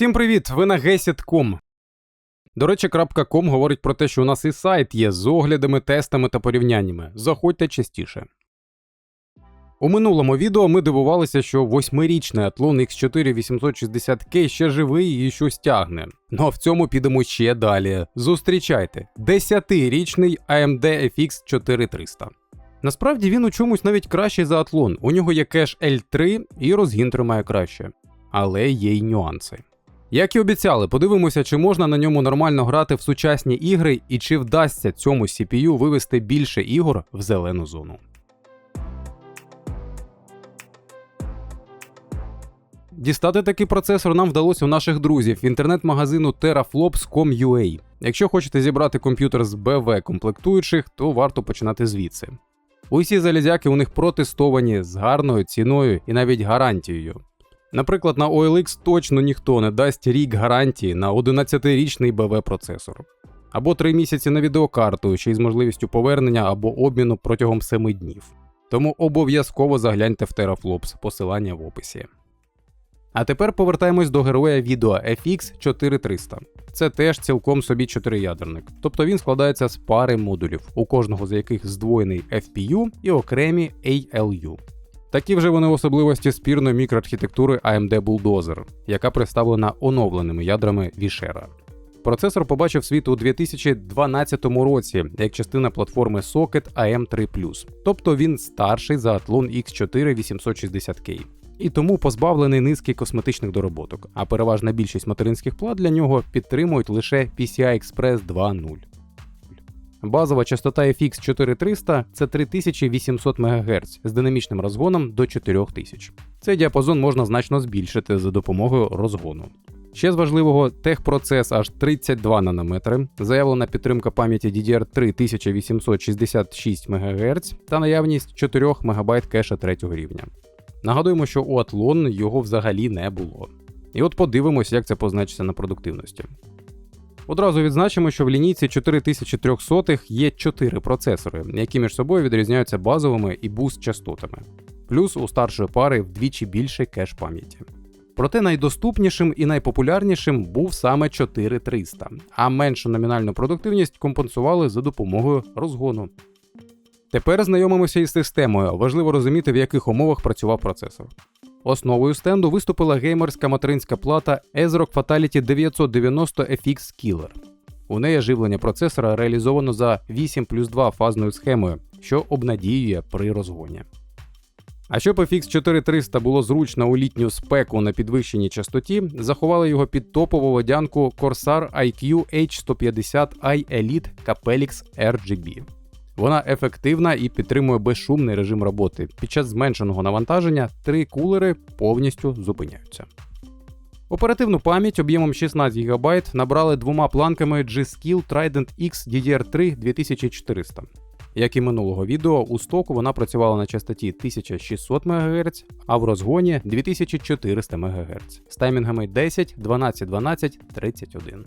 Всім привіт! Ви на Gesit.com. До речі, .com говорить про те, що у нас і сайт є з оглядами, тестами та порівняннями. Заходьте частіше. У минулому відео ми дивувалися, що восьмирічний Athlon X4 860K ще живий і щось тягне. Ну а в цьому підемо ще далі. Зустрічайте, 10-річний AMD FX 4300. Насправді він у чомусь навіть кращий за Athlon. У нього є кеш L3 і розгін тримає краще. Але є й нюанси. Як і обіцяли, подивимося, чи можна на ньому нормально грати в сучасні ігри і чи вдасться цьому CPU вивести більше ігор в зелену зону. Дістати такий процесор нам вдалося у наших друзів інтернет-магазину teraflops.com.ua. Якщо хочете зібрати комп'ютер з BV комплектуючих, то варто починати звідси. Усі залізяки у них протестовані з гарною ціною і навіть гарантією. Наприклад, на OLX точно ніхто не дасть рік гарантії на 11-річний BV процесор. Або 3 місяці на відеокарту, ще й з можливістю повернення або обміну протягом 7 днів. Тому обов'язково загляньте в Teraflops, посилання в описі. А тепер повертаємось до героя відео FX 4300. Це теж цілком собі чотириядерник, тобто він складається з пари модулів, у кожного з яких здвоєний FPU і окремі ALU. Такі вже вони особливості спірної мікроархітектури AMD Bulldozer, яка представлена оновленими ядрами Вішера. Процесор побачив світ у 2012 році як частина платформи Socket AM3, тобто він старший за Athlon X4 860K. І тому позбавлений низки косметичних дороботок, а переважна більшість материнських плат для нього підтримують лише PCI Express 2.0. Базова частота FX 4300 це 3800 МГц з динамічним розгоном до 4000. Цей діапазон можна значно збільшити за допомогою розгону. Ще з важливого техпроцес аж 32 нанометри, заявлена підтримка пам'яті DDR3 1866 МГц та наявність 4 МБ кеша 3 рівня. Нагадуємо, що у Athlon його взагалі не було. І от подивимось, як це позначиться на продуктивності. Одразу відзначимо, що в лінійці 4300 є 4 процесори, які між собою відрізняються базовими і буст частотами. Плюс у старшої пари вдвічі більше кеш пам'яті. Проте найдоступнішим і найпопулярнішим був саме 4300, а меншу номінальну продуктивність компенсували за допомогою розгону. Тепер знайомимося із системою. Важливо розуміти, в яких умовах працював процесор. Основою стенду виступила геймерська материнська плата Ezrock Fatality 990 FX Killer. У неї живлення процесора реалізовано за 8 плюс 2 фазною схемою, що обнадіює при розгоні. А щоб FX 4300 було зручно у літню спеку на підвищеній частоті, заховали його під топову водянку Corsair IQ H150i Elite Capelix RGB. Вона ефективна і підтримує безшумний режим роботи. Під час зменшеного навантаження три кулери повністю зупиняються. Оперативну пам'ять об'ємом 16 ГБ набрали двома планками G-Skill Trident X DDR3 2400. Як і минулого відео, у стоку вона працювала на частоті 1600 МГц, а в розгоні 2400 МГц з таймінгами 10, 12, 12, 31.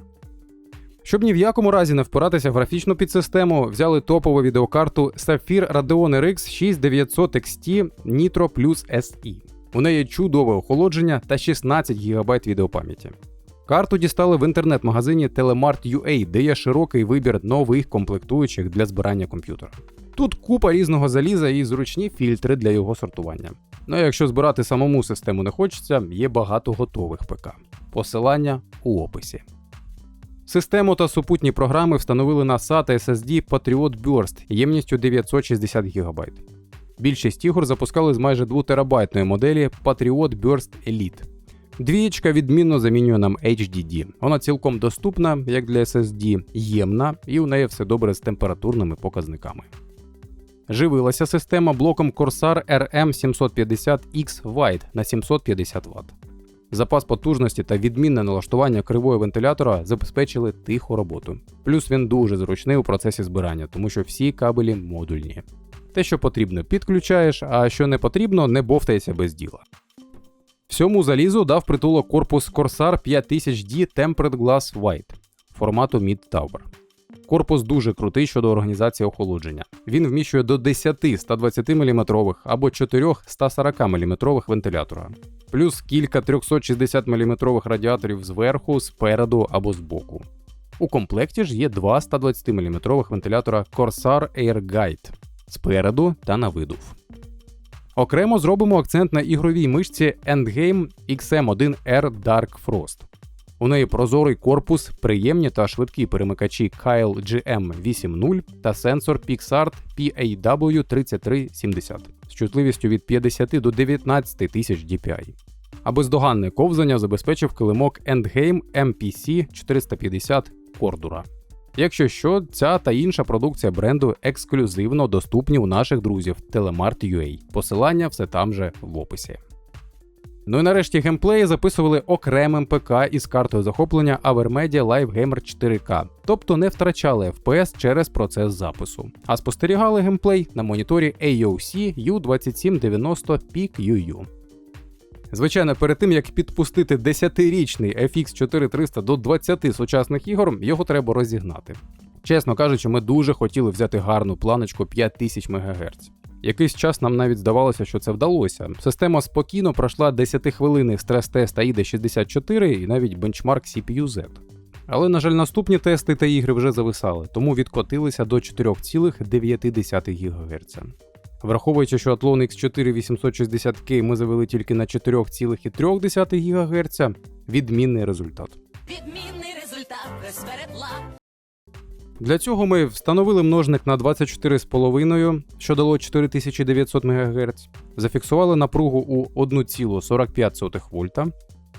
Щоб ні в якому разі не впиратися в графічну підсистему, взяли топову відеокарту Sapphire Radeon RX 6900 XT Nitro Plus SE. У неї чудове охолодження та 16 ГБ відеопам'яті. Карту дістали в інтернет-магазині Telemart.ua, де є широкий вибір нових комплектуючих для збирання комп'ютера. Тут купа різного заліза і зручні фільтри для його сортування. Ну а якщо збирати самому систему не хочеться, є багато готових ПК. Посилання у описі. Систему та супутні програми встановили на SATA SSD Patriot Burst ємністю 960 ГБ. Більшість ігор запускали з майже 2 терабайтної моделі Patriot Burst Elite. Двієчка відмінно замінює нам HDD. Вона цілком доступна, як для SSD, ємна, і у неї все добре з температурними показниками. Живилася система блоком Corsair RM750X White на 750 Вт. Запас потужності та відмінне налаштування кривої вентилятора забезпечили тиху роботу. Плюс він дуже зручний у процесі збирання, тому що всі кабелі модульні. Те, що потрібно, підключаєш, а що не потрібно, не бовтається без діла. Всьому залізу дав притулок корпус Corsair 5000D Tempered Glass White формату Mid Tower. Корпус дуже крутий щодо організації охолодження. Він вміщує до 10 120 мм або 4 140 мм вентилятора. Плюс кілька 360 мм радіаторів зверху, спереду або збоку. У комплекті ж є два 120 мм вентилятора Corsair Air Guide спереду та на видув. Окремо зробимо акцент на ігровій мишці Endgame XM1R Dark Frost. У неї прозорий корпус, приємні та швидкі перемикачі Kyle GM80 та сенсор PixArt PAW3370 з чутливістю від 50 до 19 тисяч DPI. А бездоганне ковзання забезпечив килимок Endgame MPC 450 Cordura. Якщо що, ця та інша продукція бренду ексклюзивно доступні у наших друзів Telemart.ua. Посилання все там же в описі. Ну і нарешті геймплеї записували окремим ПК із картою захоплення Avermedia Live Gamer 4K, тобто не втрачали FPS через процес запису, а спостерігали геймплей на моніторі AOC U2790 Peak UU. Звичайно, перед тим як підпустити 10-річний FX 4300 до 20 сучасних ігор, його треба розігнати. Чесно кажучи, ми дуже хотіли взяти гарну планочку 5000 МГц. Якийсь час нам навіть здавалося, що це вдалося. Система спокійно пройшла 10-хвилинний стрес-тест AIDA 64 і навіть бенчмарк CPU-Z. Але, на жаль, наступні тести та ігри вже зависали, тому відкотилися до 4,9 ГГц. Враховуючи, що Athlon X4 860K ми завели тільки на 4,3 ГГц, відмінний результат. Відмінний результат преспередла. Для цього ми встановили множник на 24,5, що дало 4900 МГц, зафіксували напругу у 1,45 вольта,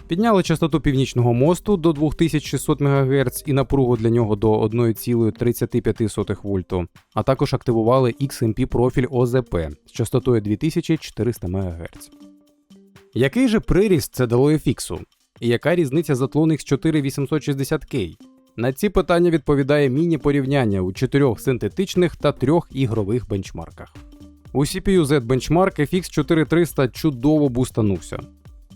підняли частоту північного мосту до 2600 МГц і напругу для нього до 1,35 вольту, а також активували XMP профіль ОЗП з частотою 2400 МГц. Який же приріст це дало FX? І яка різниця з Athlon X4 860K? На ці питання відповідає міні-порівняння у чотирьох синтетичних та трьох ігрових бенчмарках. У CPU Z бенчмарк FX 4300 чудово бустанувся.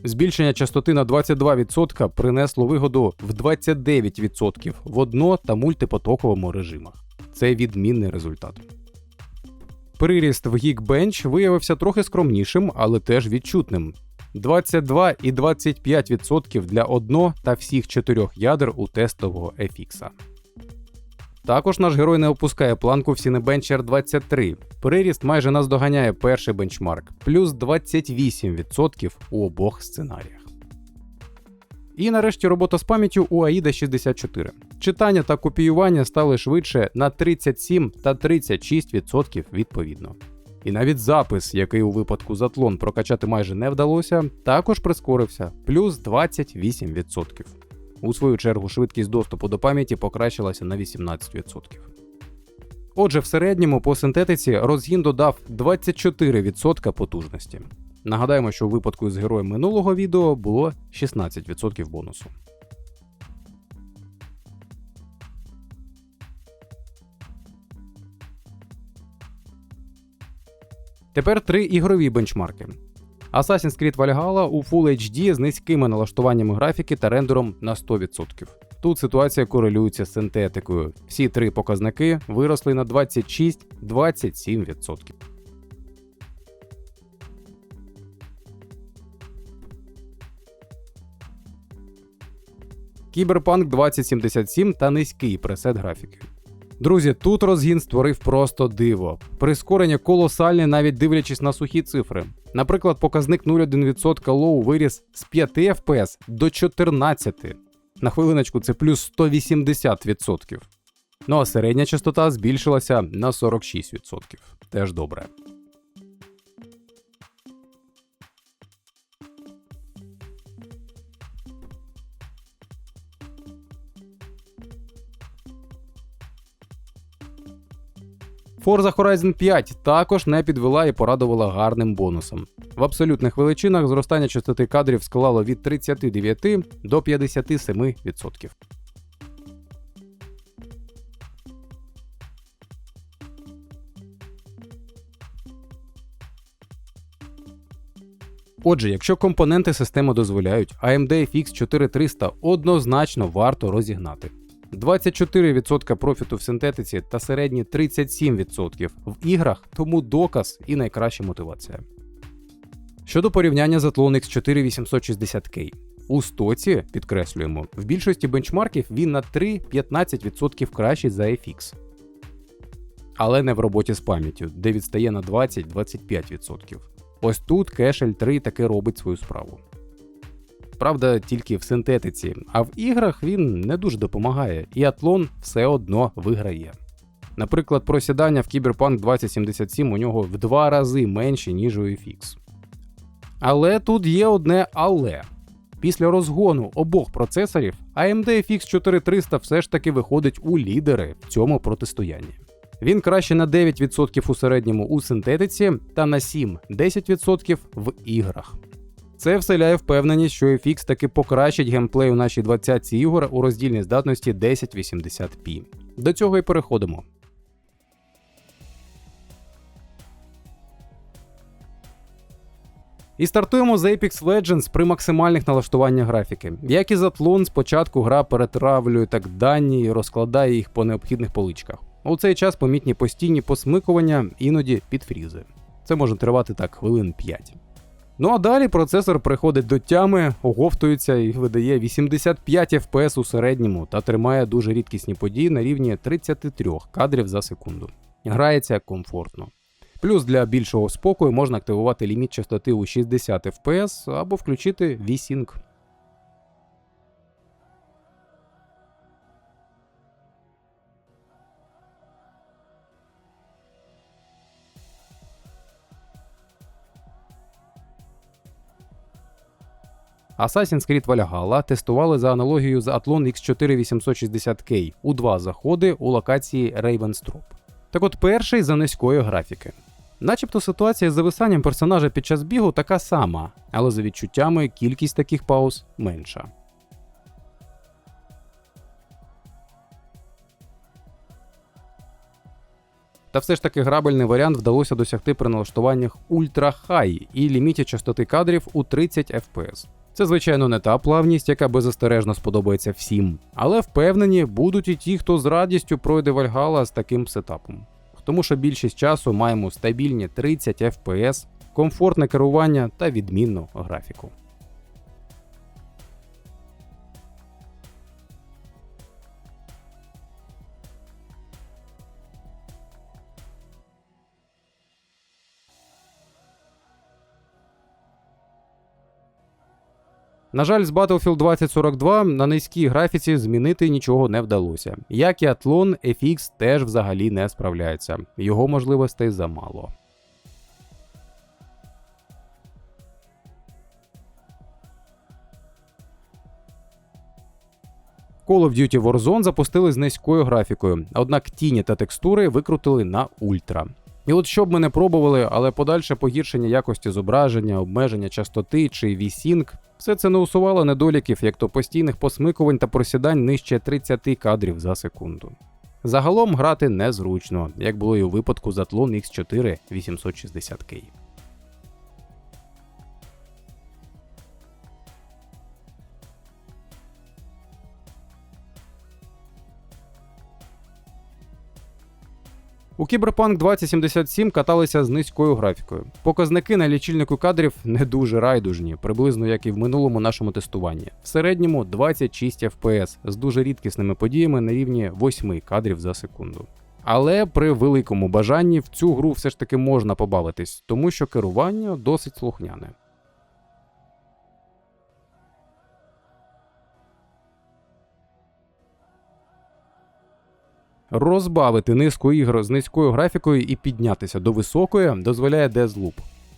Збільшення частоти на 22% принесло вигоду в 29% в одно та мультипотоковому режимах. Це відмінний результат. Приріст в Geekbench виявився трохи скромнішим, але теж відчутним 22 і 25% для одно та всіх чотирьох ядер у тестового FX. Також наш герой не опускає планку в Cinebench R23. Приріст майже наздоганяє перший бенчмарк, плюс 28% у обох сценаріях. І нарешті робота з пам'яттю у AIDA 64. Читання та копіювання стали швидше на 37 та 36% відповідно. І навіть запис, який у випадку з Атлон прокачати майже не вдалося, також прискорився плюс 28%. У свою чергу швидкість доступу до пам'яті покращилася на 18%. Отже, в середньому по синтетиці розгін додав 24% потужності. Нагадаємо, що у випадку з героєм минулого відео було 16% бонусу. Тепер три ігрові бенчмарки. Assassin's Creed Valhalla у Full HD з низькими налаштуваннями графіки та рендером на 100%. Тут ситуація корелюється з синтетикою. Всі три показники виросли на 26-27%. Кіберпанк 2077 та низький пресет графіки. Друзі, тут розгін створив просто диво. Прискорення колосальне, навіть дивлячись на сухі цифри. Наприклад, показник 0,1% лоу виріс з 5 FPS до 14. На хвилиночку це плюс 180%. Ну а середня частота збільшилася на 46%. Теж добре. Forza Horizon 5 також не підвела і порадувала гарним бонусом. В абсолютних величинах зростання частоти кадрів склало від 39 до 57%. Отже, якщо компоненти системи дозволяють, AMD FX 4300 однозначно варто розігнати. 24% профіту в синтетиці та середні 37% в іграх, тому доказ і найкраща мотивація. Щодо порівняння з Athlon X4 860K. У стоці, підкреслюємо, в більшості бенчмарків він на 3-15% кращий за FX. Але не в роботі з пам'яттю, де відстає на 20-25%. Ось тут кеш L3 таки робить свою справу. Правда, тільки в синтетиці, а в іграх він не дуже допомагає, і Атлон все одно виграє. Наприклад, просідання в Cyberpunk 2077 у нього в два рази менші, ніж у FX. Але тут є одне але. Після розгону обох процесорів AMD FX 4300 все ж таки виходить у лідери в цьому протистоянні. Він краще на 9% у середньому у синтетиці та на 7-10% в іграх. Це вселяє впевненість, що FX таки покращить геймплей у нашій 20 ігор у роздільній здатності 1080p. До цього і переходимо. І стартуємо з Apex Legends при максимальних налаштуваннях графіки. Як і з Athlon, спочатку гра перетравлює так дані і розкладає їх по необхідних поличках. У цей час помітні постійні посмикування, іноді підфрізи. Це може тривати так хвилин 5. Ну а далі процесор приходить до тями, оговтується і видає 85 FPS у середньому та тримає дуже рідкісні події на рівні 33 кадрів за секунду. Грається комфортно. Плюс для більшого спокою можна активувати ліміт частоти у 60 FPS або включити V-Sync. Assassin's Creed Valhalla тестували за аналогією з Athlon X4 860K у два заходи у локації Ravenstroop. Так от перший за низької графіки. Начебто ситуація з зависанням персонажа під час бігу така сама, але за відчуттями кількість таких пауз менша. Та все ж таки грабельний варіант вдалося досягти при налаштуваннях Ultra High і ліміті частоти кадрів у 30 FPS. Це, звичайно, не та плавність, яка беззастережно сподобається всім, але впевнені, будуть і ті, хто з радістю пройде Вальгала з таким сетапом. Тому що більшість часу маємо стабільні 30 FPS, комфортне керування та відмінну графіку. На жаль, з Battlefield 2042 на низькій графіці змінити нічого не вдалося. Як і Athlon, FX теж взагалі не справляється, його можливостей замало. Call of Duty Warzone запустили з низькою графікою, однак тіні та текстури викрутили на ультра. І от що б ми не пробували, але подальше погіршення якості зображення, обмеження частоти чи V-Sync все це не усувало недоліків, як то постійних посмикувань та просідань нижче 30 кадрів за секунду. Загалом грати незручно, як було і у випадку затлон X4 860K. У Cyberpunk 2077 каталися з низькою графікою. Показники на лічильнику кадрів не дуже райдужні, приблизно як і в минулому нашому тестуванні. В середньому 26 FPS з дуже рідкісними подіями на рівні 8 кадрів за секунду. Але при великому бажанні в цю гру все ж таки можна побавитись, тому що керування досить слухняне. Розбавити низку ігор з низькою графікою і піднятися до високої дозволяє Deathloop.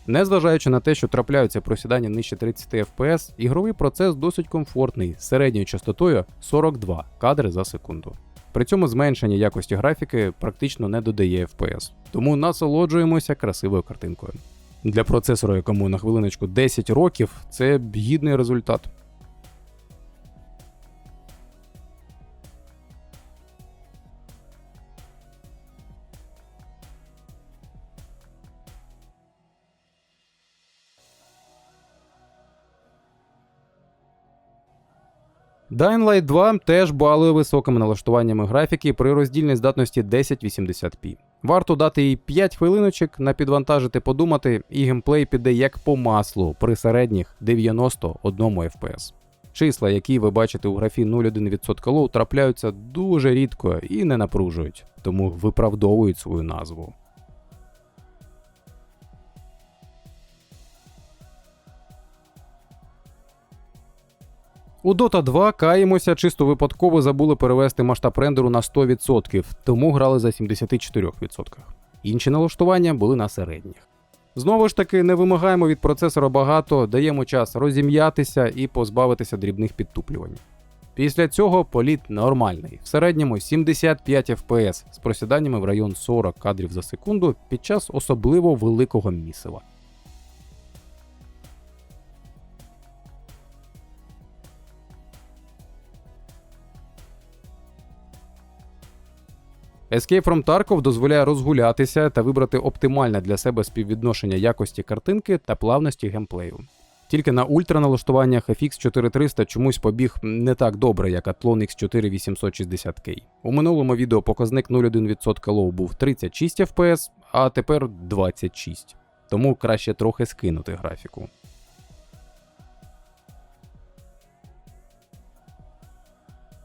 Незважаючи на те, що трапляються просідання нижче 30 FPS, ігровий процес досить комфортний з середньою частотою 42 кадри за секунду. При цьому зменшення якості графіки практично не додає FPS, тому насолоджуємося красивою картинкою. Для процесора, якому на хвилиночку 10 років, це гідний результат. Dying Light 2 теж балує високими налаштуваннями графіки при роздільній здатності 1080p. Варто дати їй 5 хвилиночок на підвантажити, подумати, і геймплей піде як по маслу при середніх 91 FPS. Числа, які ви бачите у графі 0,1% лоу, трапляються дуже рідко і не напружують, тому виправдовують свою назву. У Dota 2 каємося, чисто випадково забули перевести масштаб рендеру на 100%, тому грали за 74%. Інші налаштування були на середніх. Знову ж таки, не вимагаємо від процесора багато, даємо час розім'ятися і позбавитися дрібних підтуплювань. Після цього політ нормальний, в середньому 75 FPS з просіданнями в район 40 кадрів за секунду під час особливо великого місива. Escape from Tarkov дозволяє розгулятися та вибрати оптимальне для себе співвідношення якості картинки та плавності геймплею. Тільки на ультраналаштуваннях FX 4300 чомусь побіг не так добре, як Athlon X4 860K. У минулому відео показник 0,1% low був 36 FPS, а тепер 26. Тому краще трохи скинути графіку.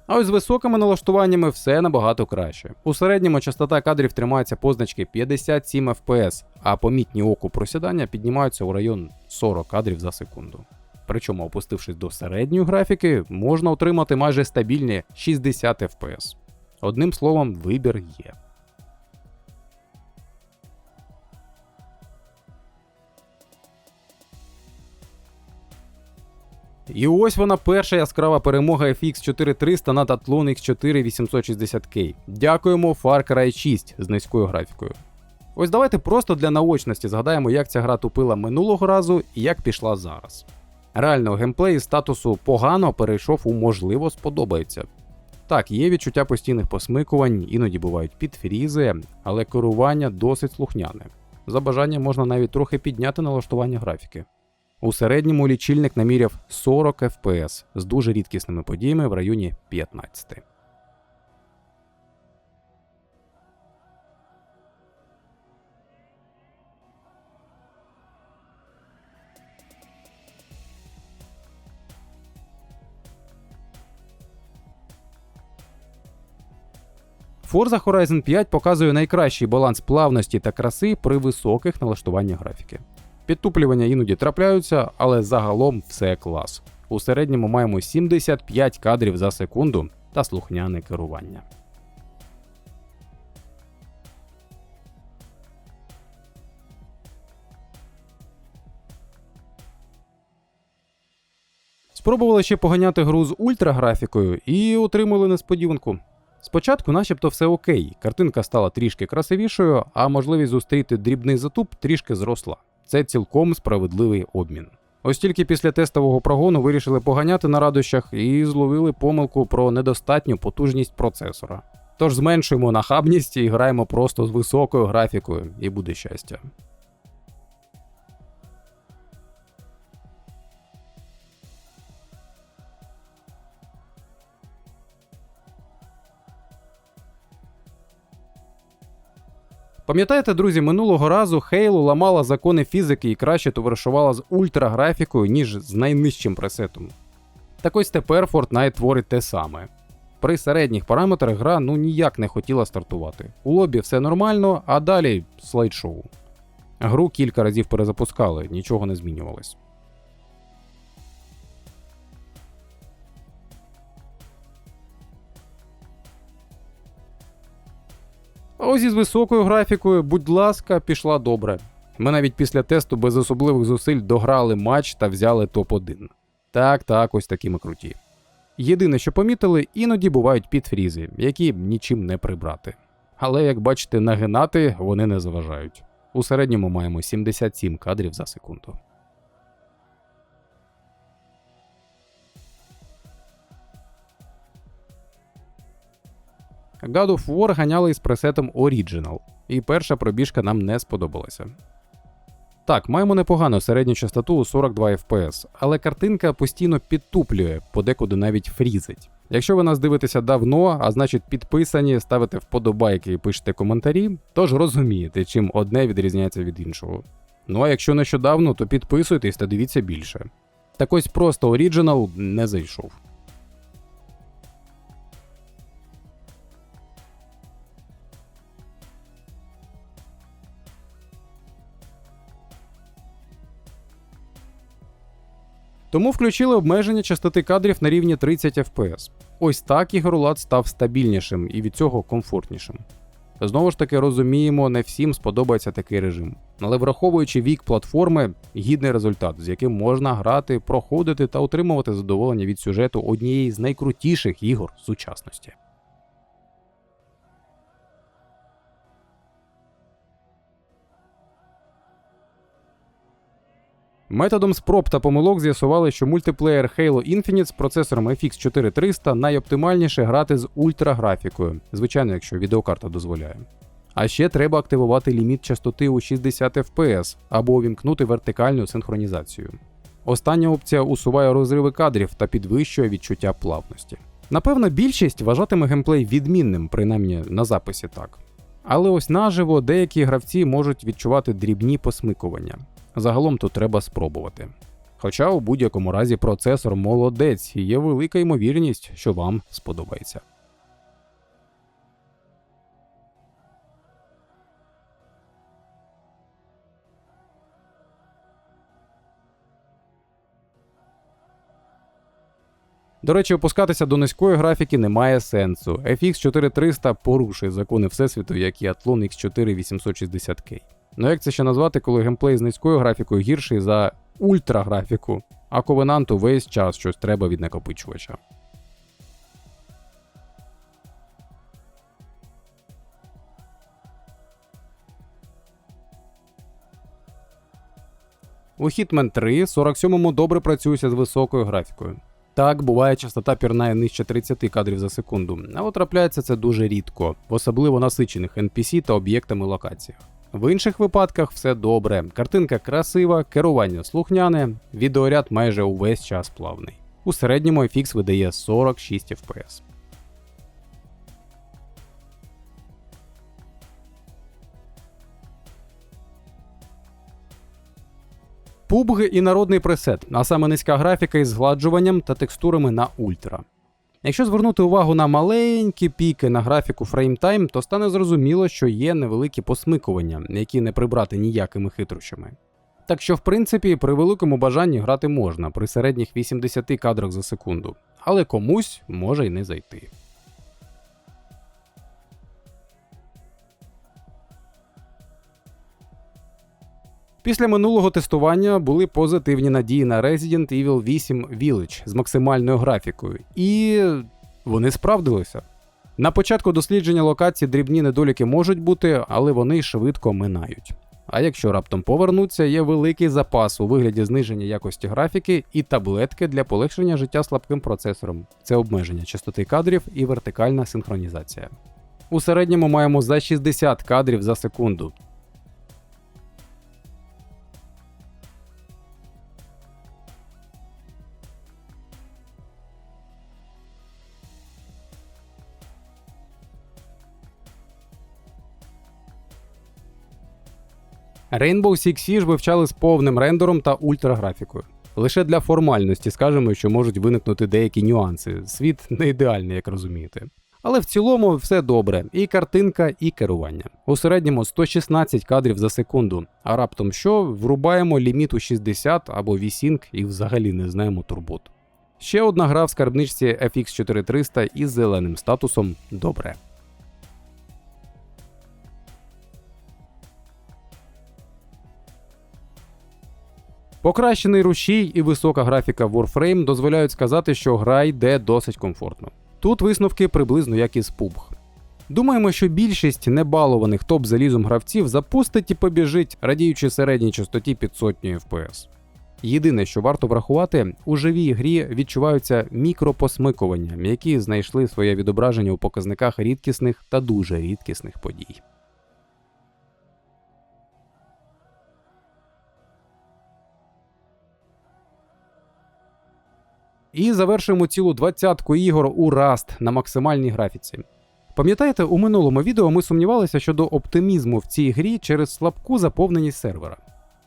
А ось з високими налаштуваннями все набагато краще. У середньому частота кадрів тримається позначки 57 FPS, а помітні оку просідання піднімаються у район 40 кадрів за секунду. Причому, опустившись до середньої графіки, можна отримати майже стабільні 60 FPS. Одним словом, вибір є. І ось вона перша яскрава перемога FX 4300 над Athlon X4 860K. Дякуємо Far Cry 6 з низькою графікою. Ось давайте просто для наочності згадаємо, як ця гра тупила минулого разу і як пішла зараз. Реально, геймплей статусу погано перейшов у можливо сподобається. Так, є відчуття постійних посмикувань, іноді бувають підфрізи, але керування досить слухняне. За бажанням можна навіть трохи підняти налаштування графіки. У середньому лічильник наміряв 40 FPS з дуже рідкісними подіями в районі 15. Forza Horizon 5 показує найкращий баланс плавності та краси при високих налаштуваннях графіки. Підтуплювання іноді трапляються, але загалом все клас. У середньому маємо 75 кадрів за секунду та слухняне керування. Спробували ще поганяти гру з ультраграфікою і отримали несподіванку. Спочатку, начебто, все окей, картинка стала трішки красивішою, а можливість зустріти дрібний затуп трішки зросла. Це цілком справедливий обмін. Ось тільки після тестового прогону вирішили поганяти на радощах і зловили помилку про недостатню потужність процесора. Тож зменшуємо нахабність і граємо просто з високою графікою, і буде щастя. Пам'ятаєте, друзі, минулого разу Halo ламала закони фізики і краще товаришувала з ультраграфікою, ніж з найнижчим пресетом. Так ось тепер Fortnite творить те саме. При середніх параметрах гра ну ніяк не хотіла стартувати. У лобі все нормально, а далі слайд-шоу. Гру кілька разів перезапускали, нічого не змінювалось. А ось із високою графікою, будь ласка, пішла добре. Ми навіть після тесту без особливих зусиль дограли матч та взяли топ-1. Так, так, ось такі ми круті. Єдине, що помітили, іноді бувають підфрізи, які нічим не прибрати. Але, як бачите, нагинати вони не заважають. У середньому маємо 77 кадрів за секунду. God of War ганяли із пресетом Original, і перша пробіжка нам не сподобалася. Так, маємо непогану середню частоту у 42 FPS, але картинка постійно підтуплює, подекуди навіть фрізить. Якщо ви нас дивитеся давно, а значить підписані, ставите вподобайки і пишете коментарі, то ж розумієте, чим одне відрізняється від іншого. Ну а якщо нещодавно, то підписуйтесь та дивіться більше. Так ось просто Original не зайшов. Тому включили обмеження частоти кадрів на рівні 30 FPS. Ось так ігролад став стабільнішим і від цього комфортнішим. Знову ж таки розуміємо, не всім сподобається такий режим. Але враховуючи вік платформи, гідний результат, з яким можна грати, проходити та отримувати задоволення від сюжету однієї з найкрутіших ігор сучасності. Методом спроб та помилок з'ясували, що мультиплеєр Halo Infinite з процесором FX 4300 найоптимальніше грати з ультраграфікою, звичайно, якщо відеокарта дозволяє. А ще треба активувати ліміт частоти у 60 FPS або увімкнути вертикальну синхронізацію. Остання опція усуває розриви кадрів та підвищує відчуття плавності. Напевно, більшість вважатиме геймплей відмінним, принаймні на записі так. Але ось наживо деякі гравці можуть відчувати дрібні посмикування. Загалом тут треба спробувати. Хоча у будь-якому разі процесор молодець і є велика ймовірність, що вам сподобається. До речі, опускатися до низької графіки немає сенсу. FX 4300 порушує закони Всесвіту, як і Athlon X4 860K. Ну як це ще назвати, коли геймплей з низькою графікою гірший за ультраграфіку, а ковенанту весь час щось треба від накопичувача. У Hitman 3 47-му добре працюється з високою графікою. Так, буває частота пірнає нижче 30 кадрів за секунду, а трапляється це дуже рідко, особливо насичених NPC та об'єктами локаціях. В інших випадках все добре. Картинка красива, керування слухняне, відеоряд майже увесь час плавний. У середньому FX видає 46 FPS. PUBG і народний пресет, а саме низька графіка із згладжуванням та текстурами на ультра. Якщо звернути увагу на маленькі піки на графіку фреймтайм, то стане зрозуміло, що є невеликі посмикування, які не прибрати ніякими хитрощами. Так що, в принципі, при великому бажанні грати можна при середніх 80 кадрах за секунду, але комусь може й не зайти. Після минулого тестування були позитивні надії на Resident Evil 8 Village з максимальною графікою, і вони справдилися. На початку дослідження локації дрібні недоліки можуть бути, але вони швидко минають. А якщо раптом повернуться, є великий запас у вигляді зниження якості графіки і таблетки для полегшення життя слабким процесором. Це обмеження частоти кадрів і вертикальна синхронізація. У середньому маємо за 60 кадрів за секунду, Rainbow Six Siege вивчали з повним рендером та ультраграфікою. Лише для формальності скажемо, що можуть виникнути деякі нюанси. Світ не ідеальний, як розумієте. Але в цілому все добре, і картинка, і керування. У середньому 116 кадрів за секунду, а раптом що врубаємо ліміт у 60 або вісінг і взагалі не знаємо турбот. Ще одна гра в скарбничці FX 4300 із зеленим статусом добре. Покращений рушій і висока графіка Warframe дозволяють сказати, що гра йде досить комфортно. Тут висновки приблизно як із PUBG. Думаємо, що більшість небалованих топ залізом гравців запустить і побіжить, радіючи середній частоті під сотню FPS. Єдине, що варто врахувати, у живій грі відчуваються мікропосмикування, які знайшли своє відображення у показниках рідкісних та дуже рідкісних подій. І завершуємо цілу двадцятку ігор у Rust на максимальній графіці. Пам'ятаєте, у минулому відео ми сумнівалися щодо оптимізму в цій грі через слабку заповненість сервера.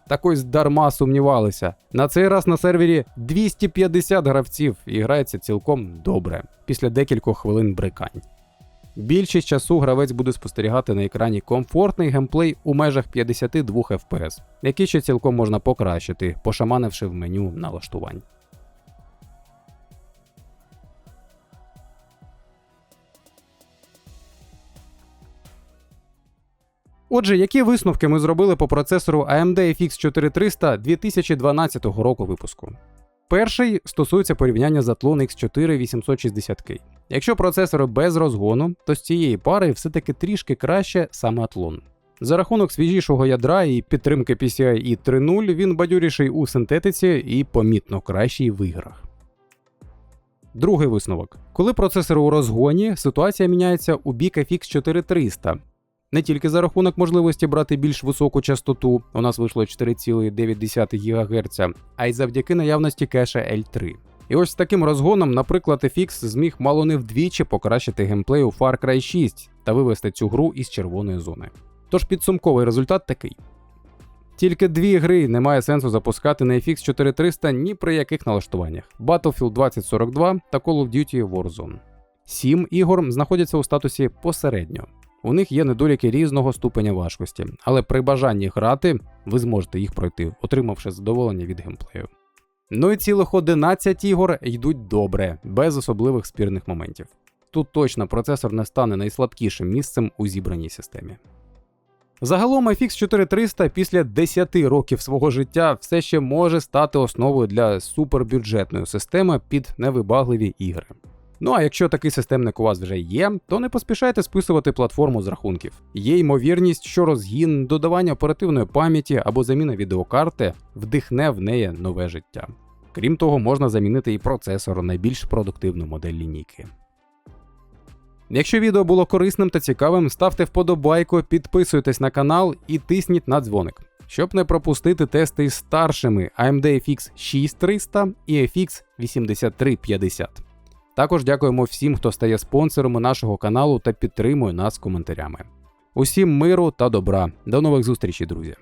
Так ось дарма сумнівалися. На цей раз на сервері 250 гравців і грається цілком добре після декількох хвилин брикань. Більшість часу гравець буде спостерігати на екрані комфортний геймплей у межах 52 FPS, який ще цілком можна покращити, пошаманивши в меню налаштувань. Отже, які висновки ми зробили по процесору AMD FX 4300 2012 року випуску? Перший стосується порівняння з Athlon X4 860K. Якщо процесор без розгону, то з цієї пари все-таки трішки краще саме Athlon. За рахунок свіжішого ядра і підтримки PCI e 3.0 він бадьоріший у синтетиці і помітно кращий в іграх. Другий висновок. Коли процесор у розгоні, ситуація міняється у бік FX 4300, не тільки за рахунок можливості брати більш високу частоту, у нас вийшло 4,9 ГГц, а й завдяки наявності кеша L3. І ось з таким розгоном, наприклад, FX зміг мало не вдвічі покращити геймплей у Far Cry 6 та вивести цю гру із червоної зони. Тож підсумковий результат такий. Тільки дві гри немає сенсу запускати на FX 4300 ні при яких налаштуваннях: Battlefield 2042 та Call of Duty Warzone. Сім ігор знаходяться у статусі посередньо. У них є недоліки різного ступеня важкості, але при бажанні грати ви зможете їх пройти, отримавши задоволення від геймплею. Ну і цілих 11 ігор йдуть добре, без особливих спірних моментів. Тут точно процесор не стане найслабкішим місцем у зібраній системі. Загалом FX 4300 після 10 років свого життя все ще може стати основою для супербюджетної системи під невибагливі ігри. Ну а якщо такий системник у вас вже є, то не поспішайте списувати платформу з рахунків. Є ймовірність, що розгін, додавання оперативної пам'яті або заміна відеокарти вдихне в неї нове життя. Крім того, можна замінити і процесор на більш продуктивну модель лінійки. Якщо відео було корисним та цікавим, ставте вподобайку, підписуйтесь на канал і тисніть на дзвоник, щоб не пропустити тести із старшими AMD FX 6300 і FX 8350. Також дякуємо всім, хто стає спонсорами нашого каналу та підтримує нас коментарями. Усім миру та добра. До нових зустрічей, друзі!